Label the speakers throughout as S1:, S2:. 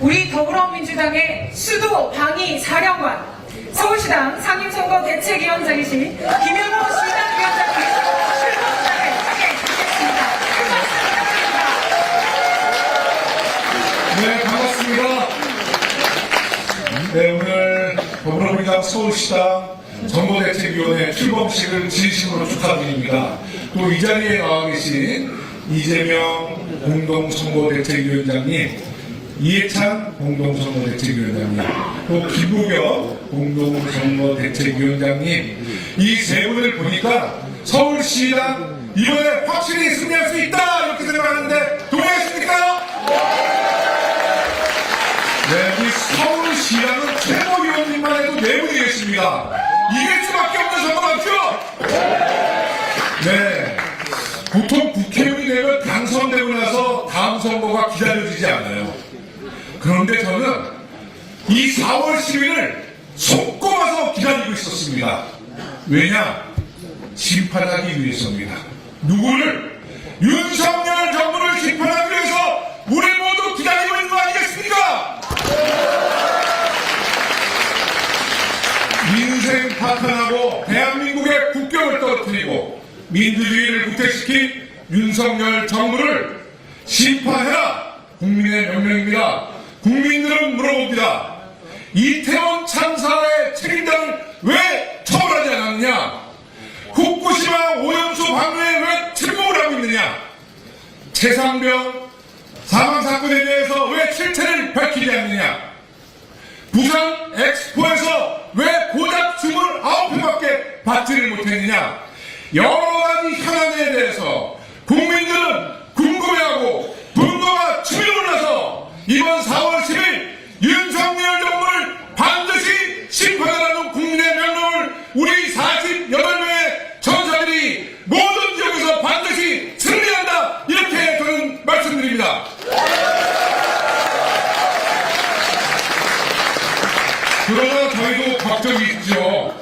S1: 우리 더불어민주당의 수도 방위 사령관, 서울시당 상임선거 대책위원장이신 김영호 시당위원장님 출범장을 함께 부탁드립니다.
S2: 네, 반갑습니다. 네, 오늘 더불어민주당 서울시당 정보대책위원회 출범식을 진심으로 축하드립니다. 또 이 자리에 나와 계신 이재명 공동선거대책위원장님, 이해찬 공동선거대책위원장님, 또 김부겸 공동선거대책위원장님, 이 세 분을 보니까 서울시당 이번에 확실히 승리할 수 있다! 이렇게 생각하는데 동의하십니까? 네, 이 서울시장은 최고위원님만 해도 네 분이 계십니다. 이길 수밖에 없는 선거 맞죠? 네. 보통 국회의원이 되면 당선되고 나서 다음 선거가 기다려지지 않아요. 그런데 저는 이 4월 10일을 손꼽아서 기다리고 있었습니다. 왜냐? 심판하기 위해서입니다. 누구를? 윤석열 정부를 심판하기 위해서 우리 모두 기다리고 있는 거 아니겠습니까? 민생 파탄하고 대한민국의 국격을 떨어뜨리고 민주주의를 구태시킨 윤석열 정부를 심판해라 국민의 명령입니다. 국민들은 물어봅니다. 이태원 참사의 책임자를 왜 처벌하지 않았느냐? 후쿠시마 오염수 방류에 왜 침묵을 하고 있느냐? 최상병 사망 사건에 대해서 왜 실체를 밝히지 않느냐? 부산 엑스포에서 왜 고작 29회밖에 받지를 못했느냐? 여러 가지 현안에 대해서 국민들은 궁금해하고 분노가 치밀어 올라서 이번 4월 10일 윤석열 정부를 반드시 심판하라는 국민의 명령을 우리 48명의 전사들이 모든 지역에서 반드시 승리한다 이렇게 저는 말씀드립니다. 그러나 저희도 걱정이 있죠.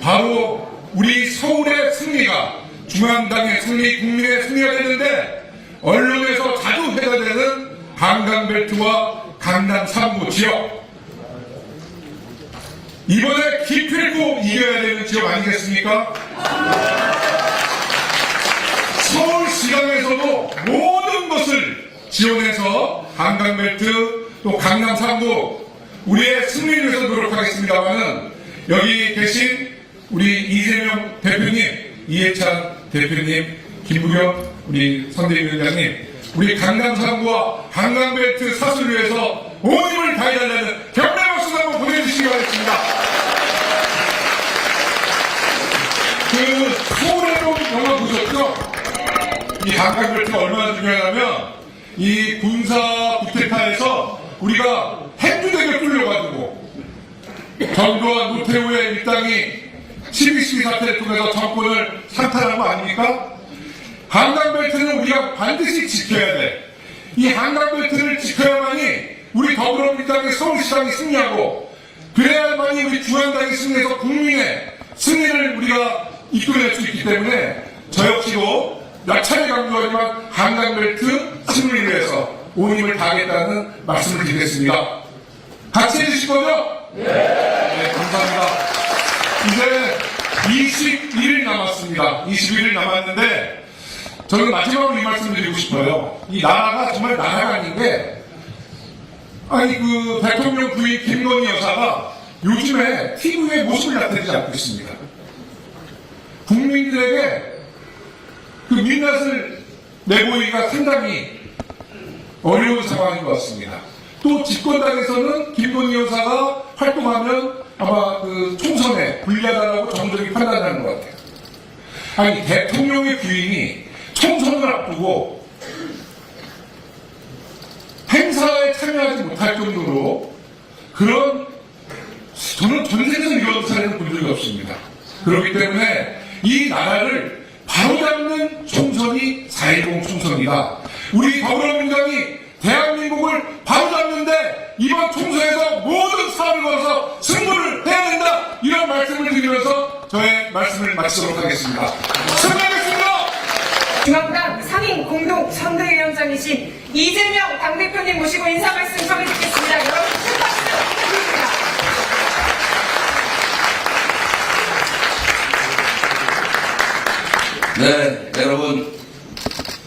S2: 바로 우리 서울의 승리가 중앙당의 승리, 국민의 승리가 되는데 언론에서 자주 회자되는 강강벨트와 강남 3구 지역 이번에 기필코 이겨야 되는 지역 아니겠습니까? 서울시장에서도 모든 것을 지원해서 강강벨트 또 강남 3구 우리의 승리를 위해서 노력하겠습니다만은 여기 계신 우리 이재명 대표님, 이해찬 대표님, 김부겸 우리 선대위원장님, 우리 강남 3구와 강남벨트 사수를 위해서 온 힘을 다해달라는 격려 박수 한번 보내주시기 바랍니다. 그 서울의 좀 영화 보셨죠? 이 강강벨트가 얼마나 중요하냐면 이 군사 구테타에서 우리가 핵주택을 뚫려가지고 전두환 노태우의 일당이 12.12 사태를 통해서 정권을 상탈한 거 아닙니까? 한강벨트는 우리가 반드시 지켜야 돼. 이 한강벨트를 지켜야만이 우리 더불어민주당의 서울시장이 승리하고 그래야만이 우리 중앙당이 승리해서 국민의 승리를 우리가 이끌어낼 수 있기 때문에 저 역시도 몇 차례 강조하지만 한강벨트 승리를 위해서 온 힘을 다하겠다는 말씀을 드리겠습니다. 같이 해주실 거죠? 네, 감사합니다. 이제 21일 남았습니다. 21일 남았는데 저는 마지막으로 이 말씀 드리고 싶어요. 이 나라가 정말 나라가 아닌 게 아니 그 대통령 부인 김건희 여사가 요즘에 TV에 모습을 나타내지 않고 있습니다. 국민들에게 그 민낯을 내보이기가 상당히 어려운 상황인 것 같습니다. 또 집권당에서는 김건희 여사가 활동하면 아마 그 총선에 불리하다라고 정적이 판단하는 것 같아요. 아니 대통령의 부인이 총선을 앞두고 행사에 참여하지 못할 정도로 그런 저는 전 세계에서 이런 사례를 본 적이 없습니다. 그렇기 때문에 이 나라를 바로잡는 총선이 4.10 총선이다. 우리 더불어민주당이 대한민국을 바로잡는데 이번 총선에서 모든 사업을 걸어서 승부를 해야 된다. 이런 말씀을 드리면서 저의 말씀을 마치도록 하겠습니다.
S1: 중앙당 상임 공동 선대위원장이신 이재명 당대표님 모시고 인사 말씀 전해 듣겠습니다. 여러분 큰 박수 부탁드립니다.
S3: 네, 여러분.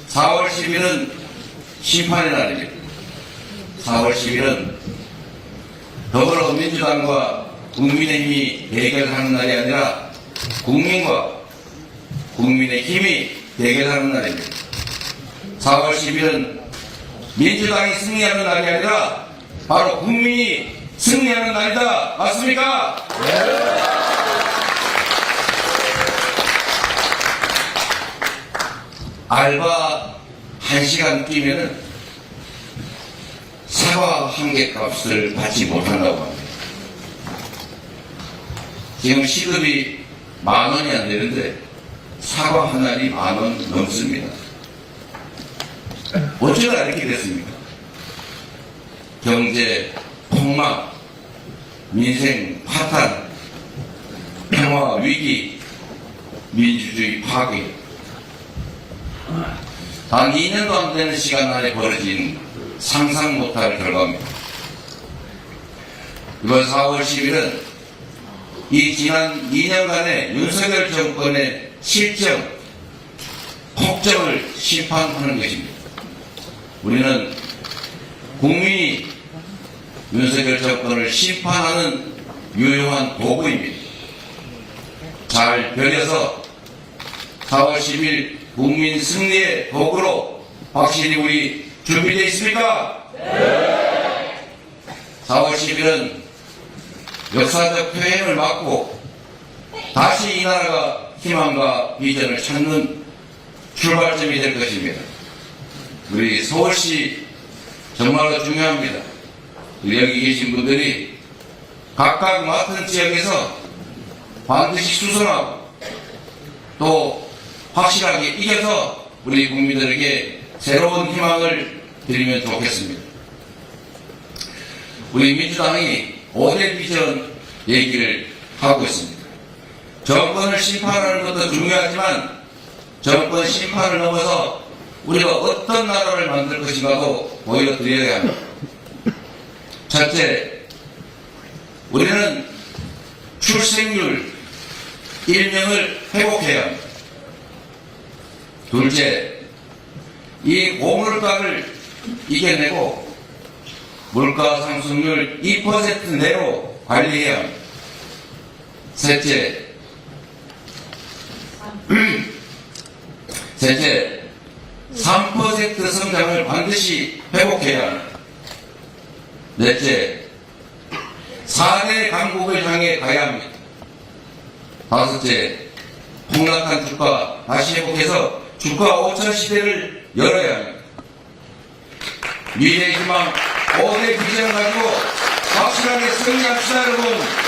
S3: 4월 10일은 심판의 날입니다. 4월 10일은 더불어민주당과 국민의힘이 대결하는 날이 아니라 국민과 국민의 힘이 대결하는 날입니다. 4월 10일은 민주당이 승리하는 날이 아니라 바로 국민이 승리하는 날이다. 맞습니까? 알바 1시간 뛰면은 사과 한 개 값을 받지 못한다고 합니다. 지금 시급이 만 원이 안 되는데 사과 한 알이 만원 넘습니다. 어쩌다 이렇게 됐습니까? 경제 폭락, 민생 파탄, 평화 위기, 민주주의 파괴, 단 2년도 안 되는 시간 안에 벌어진 상상 못할 결과입니다. 이번 4월 10일은 이 지난 2년간의 윤석열 정권의 실정, 폭정을 심판하는 것입니다. 우리는 국민이 윤석열 정권을 심판하는 유효한 도구입니다. 잘 변해서 4월 10일 국민 승리의 도구로 확실히 우리 준비되어 있습니까? 네. 4월 10일은 역사적 표행을 막고 다시 이 나라가 희망과 비전을 찾는 출발점이 될 것입니다. 우리 서울시 정말로 중요합니다. 여기 계신 분들이 각각 맡은 지역에서 반드시 수선하고 또 확실하게 이겨서 우리 국민들에게 새로운 희망을 드리면 좋겠습니다. 우리 민주당이 5대 비전 얘기를 하고 있습니다. 정권을 심판하는 것도 중요하지만 정권 심판을 넘어서 우리가 어떤 나라를 만들 것인가도 보여드려야 합니다. 첫째, 우리는 출생률 1명을 회복해야 합니다. 둘째, 이 고물가를 이겨내고 물가 상승률 2% 내로 관리해야 합니다. 셋째, 셋째, 3% 성장을 반드시 회복해야 합니다. 넷째, 4대 강국을 향해 가야 합니다. 다섯째, 폭락한 주가 다시 회복해서 주가 5천 시대를 열어야 합니다. 미래의 희망 5대 비전을 가지고 확실하게 승리합시다 여러분.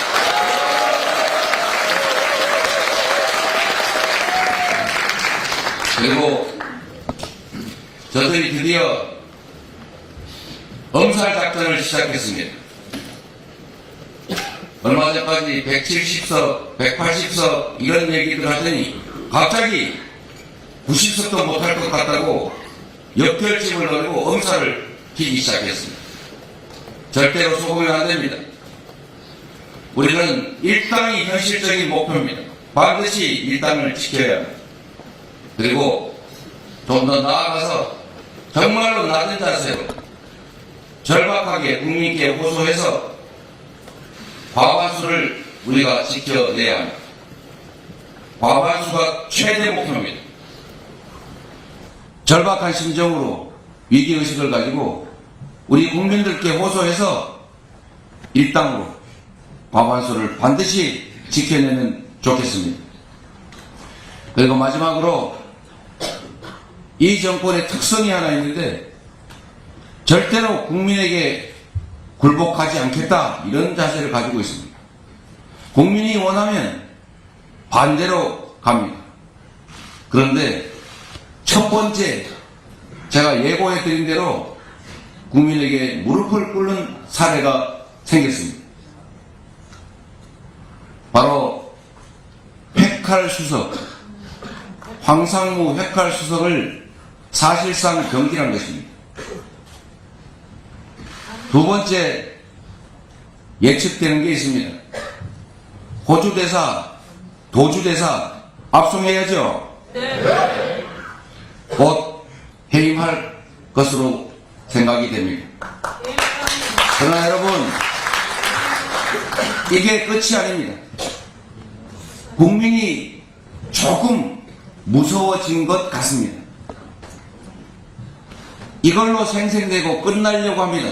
S3: 그리고 저들이 드디어 엄살 작전을 시작했습니다. 얼마 전까지 170석, 180석 이런 얘기들 하더니 갑자기 90석도 못할 것 같다고 역결집을 노리고 엄살을 피기 시작했습니다. 절대로 속으면 안 됩니다. 우리는 일당이 현실적인 목표입니다. 반드시 일당을 지켜야 합니다. 그리고 좀 더 나아가서 정말로 낮은 자세로 절박하게 국민께 호소해서 과반수를 우리가 지켜내야 합니다. 과반수가 최대 목표입니다. 절박한 심정으로 위기의식을 가지고 우리 국민들께 호소해서 일당으로 과반수를 반드시 지켜내면 좋겠습니다. 그리고 마지막으로 이 정권의 특성이 하나 있는데 절대로 국민에게 굴복하지 않겠다 이런 자세를 가지고 있습니다. 국민이 원하면 반대로 갑니다. 그런데 첫 번째 제가 예고해 드린 대로 국민에게 무릎을 꿇는 사례가 생겼습니다. 바로 회칼 수석 황상무 회칼 수석을 사실상 경기란 것입니다. 두 번째 예측되는 게 있습니다. 호주 대사, 도주 대사 압송해야죠. 곧 해임할 것으로 생각이 됩니다. 그러나 여러분, 이게 끝이 아닙니다. 국민이 조금 무서워진 것 같습니다. 이걸로 생생되고 끝나려고 합니다.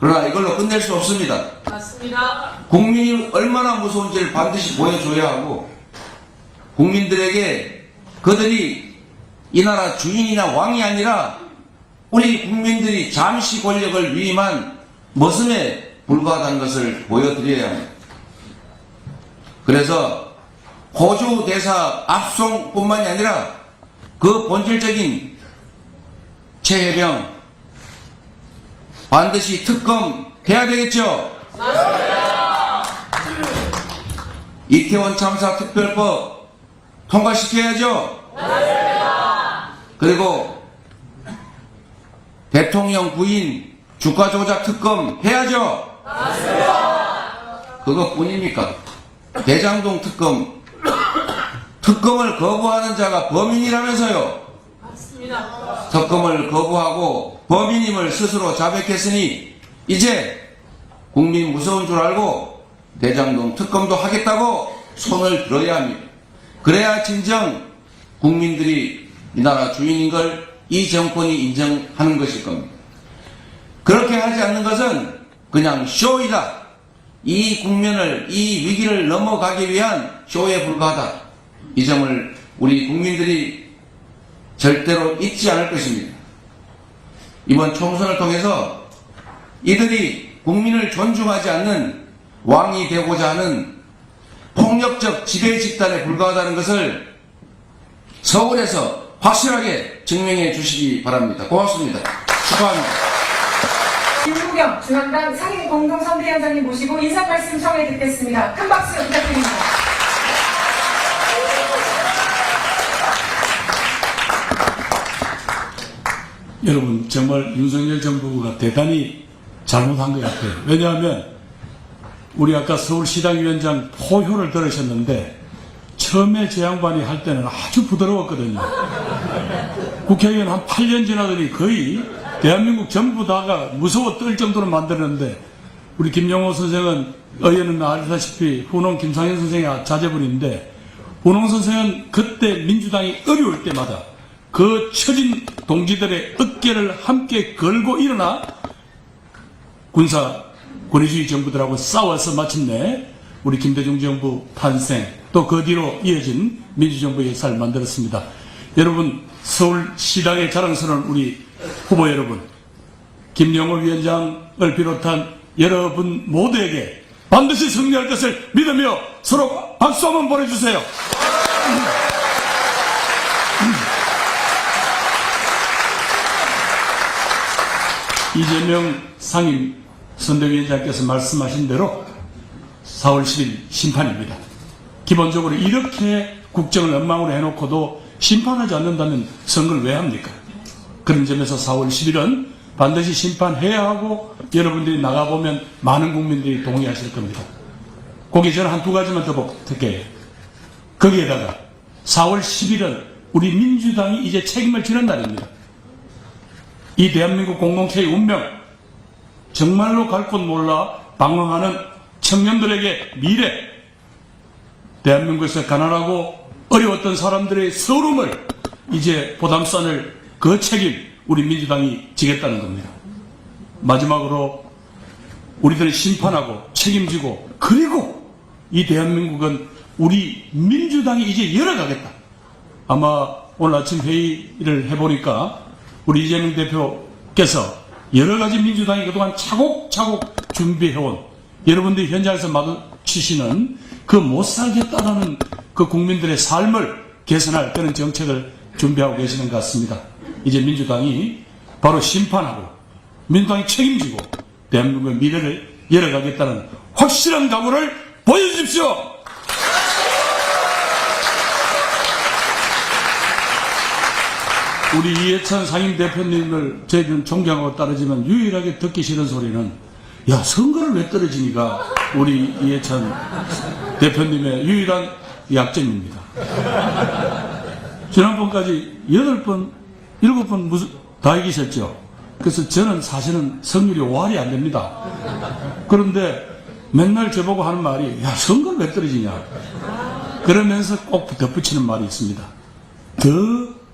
S3: 그러나 이걸로 끝낼 수 없습니다.
S4: 맞습니다.
S3: 국민이 얼마나 무서운지를 반드시 보여줘야 하고 국민들에게 그들이 이 나라 주인이나 왕이 아니라 우리 국민들이 잠시 권력을 위임한 머슴에 불과하다는 것을 보여드려야 합니다. 그래서 호주 대사 압송뿐만이 아니라 그 본질적인 최해병 반드시 특검 해야 되겠죠? 이태원 참사 특별법 통과시켜야죠? 그리고 대통령 부인 주가 조작 특검 해야죠? 그것뿐입니까? 대장동 특검 특검을 거부하는 자가 범인이라면서요?
S4: 맞습니다.
S3: 특검을 거부하고 범인임을 스스로 자백했으니 이제 국민 무서운 줄 알고 대장동 특검도 하겠다고 손을 들어야 합니다. 그래야 진정 국민들이 이 나라 주인인 걸 이 정권이 인정하는 것일 겁니다. 그렇게 하지 않는 것은 그냥 쇼이다. 이 국면을, 이 위기를 넘어가기 위한 쇼에 불과하다. 이 점을 우리 국민들이 절대로 잊지 않을 것입니다. 이번 총선을 통해서 이들이 국민을 존중하지 않는 왕이 되고자 하는 폭력적 지배 집단에 불과하다는 것을 서울에서 확실하게 증명해 주시기 바랍니다. 고맙습니다. 축하합니다.
S1: 김부겸 중앙당 상임 공동선대위원장님 모시고 인사 말씀 청해 듣겠습니다. 큰 박수 부탁드립니다.
S5: 여러분 정말 윤석열 정부가 대단히 잘못한 것 같아요. 왜냐하면 우리 아까 서울시당위원장 포효를 들으셨는데 처음에 제 양반이 할 때는 아주 부드러웠거든요. 국회의원 한 8년 지나더니 거의 대한민국 전부 다가 무서워 떨 정도로 만들었는데 우리 김영호 선생은 의원은 아시다시피 후농 김상현 선생의 자제분인데 후농 선생은 그때 민주당이 어려울 때마다 그 처진 동지들의 어깨를 함께 걸고 일어나 군사 권위주의 정부들하고 싸워서 마침내 우리 김대중 정부 탄생 또 그 뒤로 이어진 민주정부의 역사를 만들었습니다. 여러분 서울시당의 자랑스러운 우리 후보 여러분 김영호 위원장을 비롯한 여러분 모두에게 반드시 승리할 것을 믿으며 서로 박수 한번 보내주세요. 이재명 상임 선대위원장께서 말씀하신 대로 4월 10일 심판입니다. 기본적으로 이렇게 국정을 엉망으로 해놓고도 심판하지 않는다면 선거를 왜 합니까? 그런 점에서 4월 10일은 반드시 심판해야 하고 여러분들이 나가보면 많은 국민들이 동의하실 겁니다. 거기 저는 한 두 가지만 더 부탁해요. 거기에다가 4월 10일은 우리 민주당이 이제 책임을 지는 날입니다. 이 대한민국 공동체의 운명, 정말로 갈 곳 몰라 방황하는 청년들에게 미래, 대한민국에서 가난하고 어려웠던 사람들의 서름을 이제 보담산을 그 책임 우리 민주당이 지겠다는 겁니다. 마지막으로 우리들은 심판하고 책임지고 그리고 이 대한민국은 우리 민주당이 이제 열어가겠다. 아마 오늘 아침 회의를 해보니까 우리 이재명 대표께서 여러 가지 민주당이 그동안 차곡차곡 준비해온 여러분들이 현장에서 마주치시는 그 못 살겠다라는 그 국민들의 삶을 개선할 그런 정책을 준비하고 계시는 것 같습니다. 이제 민주당이 바로 심판하고 민주당이 책임지고 대한민국의 미래를 열어가겠다는 확실한 각오를 보여주십시오! 우리 이해찬 상임 대표님을 저희는 존경하고 따르지만 유일하게 듣기 싫은 소리는 야 선거를 왜 떨어지니까 우리 이해찬 대표님의 유일한 약점입니다. 지난번까지 여덟 번, 일곱 번 무슨 다 이기셨죠. 그래서 저는 사실은 승률이 5할이 안 됩니다. 그런데 맨날 저보고 하는 말이 야 선거를 왜 떨어지냐. 그러면서 꼭 덧붙이는 말이 있습니다. 더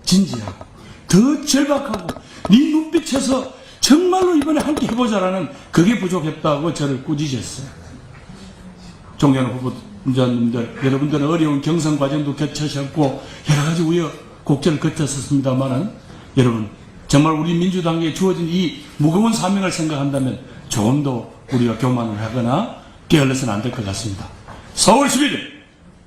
S5: 진지하고 더 절박하고 네 눈빛에서 정말로 이번에 함께 해보자라는 그게 부족했다고 저를 꾸짖었어요. 존경하는 후보자님들 여러분들은 어려운 경선 과정도 거치셨고 여러 가지 우여곡절을 거쳤습니다만은 여러분 정말 우리 민주당에 주어진 이 무거운 사명을 생각한다면 조금 더 우리가 교만을 하거나 게을러서는 안 될 것 같습니다. 4월 11일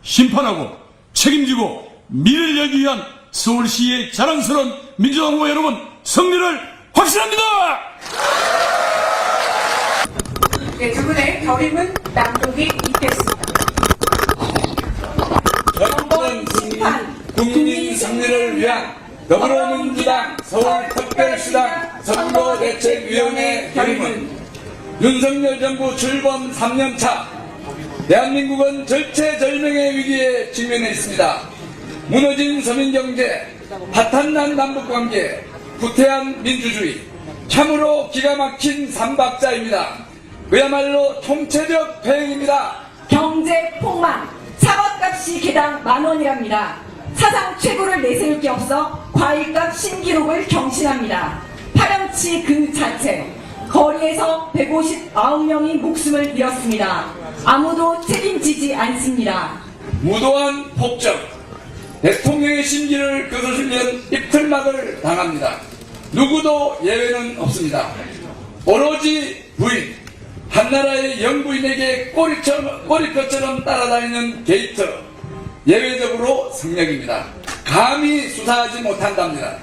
S5: 심판하고 책임지고 미래를 열기 위한 서울시의 자랑스러운 민주당 후보 여러분 승리를 확신합니다.
S1: 네, 두 분의 결임은 낭독이 있겠습니다.
S6: 전권
S1: 심판
S6: 국민 승리를 위한 더불어민주당 서울특별시당 선거대책위원회 결의문 윤석열 정부 출범 3년차 대한민국은 절체절명의 위기에 직면해 있습니다. 무너진 서민경제, 파탄난 남북관계, 구태한 민주주의, 참으로 기가 막힌 삼박자입니다. 그야말로 총체적 폐행입니다.
S7: 경제 폭망, 사과값이 개당 만 원이랍니다. 사상 최고를 내세울 게 없어 과일값 신기록을 경신합니다. 파렴치 그 자체. 거리에서 159명이 목숨을 잃었습니다. 아무도 책임지지 않습니다.
S6: 무도한 폭정, 대통령의 심기를 거스르면 입틀막을 당합니다. 누구도 예외는 없습니다. 오로지 부인, 한나라의 영부인에게 꼬리처럼, 꼬리뼈처럼 따라다니는 게이트, 예외적으로 성역입니다. 감히 수사하지 못한답니다.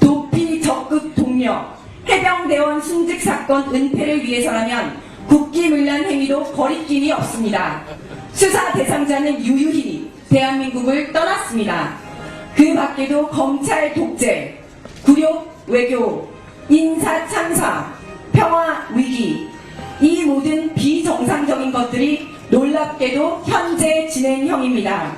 S7: 도피 적급 동료, 해병대원 순직 사건 은폐를 위해서라면 국기문란 행위도 거리낌이 없습니다. 수사 대상자는 유유히 대한민국을 떠났습니다. 그 밖에도 검찰 독재, 굴욕 외교, 인사 참사, 평화 위기, 이 모든 비정상적인 것들이 놀랍게도 현재 진행형입니다.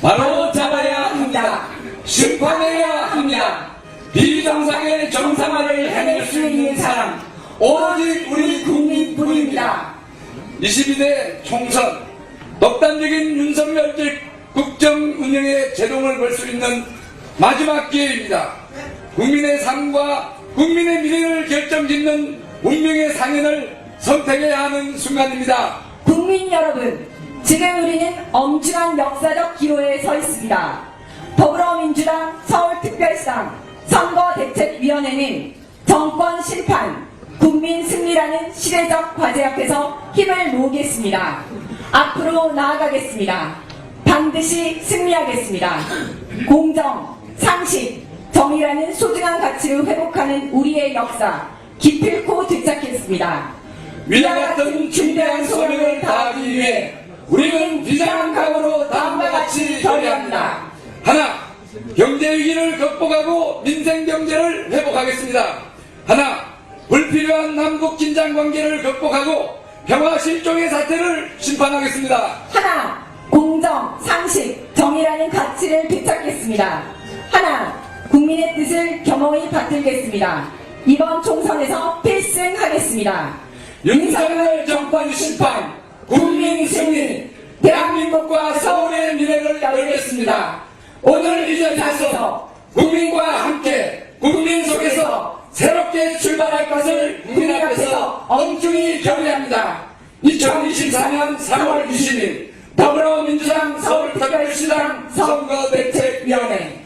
S6: 바로 잡아야 합니다. 심판해야 합니다. 비정상의 정상화를 해낼 수 있는 사람, 오로지 우리 국민뿐입니다. 22대 총선, 독단적인 윤석열적 국정 운영의 제동을 걸 수 있는 마지막 기회입니다. 국민의 삶과 국민의 미래를 결정짓는 운명의 상현을 선택해야 하는 순간입니다.
S7: 국민 여러분, 지금 우리는 엄중한 역사적 기로에 서 있습니다. 더불어민주당 서울특별시당 선거대책위원회는 정권 심판, 국민 승리라는 시대적 과제 앞에서 힘을 모으겠습니다. 앞으로 나아가겠습니다. 반드시 승리하겠습니다. 공정, 상식, 정의라는 소중한 가치를 회복하는 우리의 역사 기필코 되찾겠습니다.
S6: 위와 같은 중대한 소명을 다하기 위해 우리는 비장한 각오로 다음과 같이 결의합니다. 하나, 경제 위기를 극복하고 민생 경제를 회복하겠습니다. 하나, 불필요한 남북 긴장 관계를 극복하고 평화 실종의 사태를 심판하겠습니다.
S7: 하나, 공정, 상식, 정의라는 가치를 되찾겠습니다. 하나, 국민의 뜻을 겸허히 받들겠습니다. 이번 총선에서 필승하겠습니다.
S6: 윤석열 정권 심판, 국민 승리, 대한민국과 서울의 미래를 열겠습니다. 오늘 이 자리에서 국민과 함께 국민 속에서 새롭게 출발할 것을 국민 앞에서 엄중히 결의합니다. 2024년 3월 20일 더불어민주당 서울특별시장 선거 대책 위원회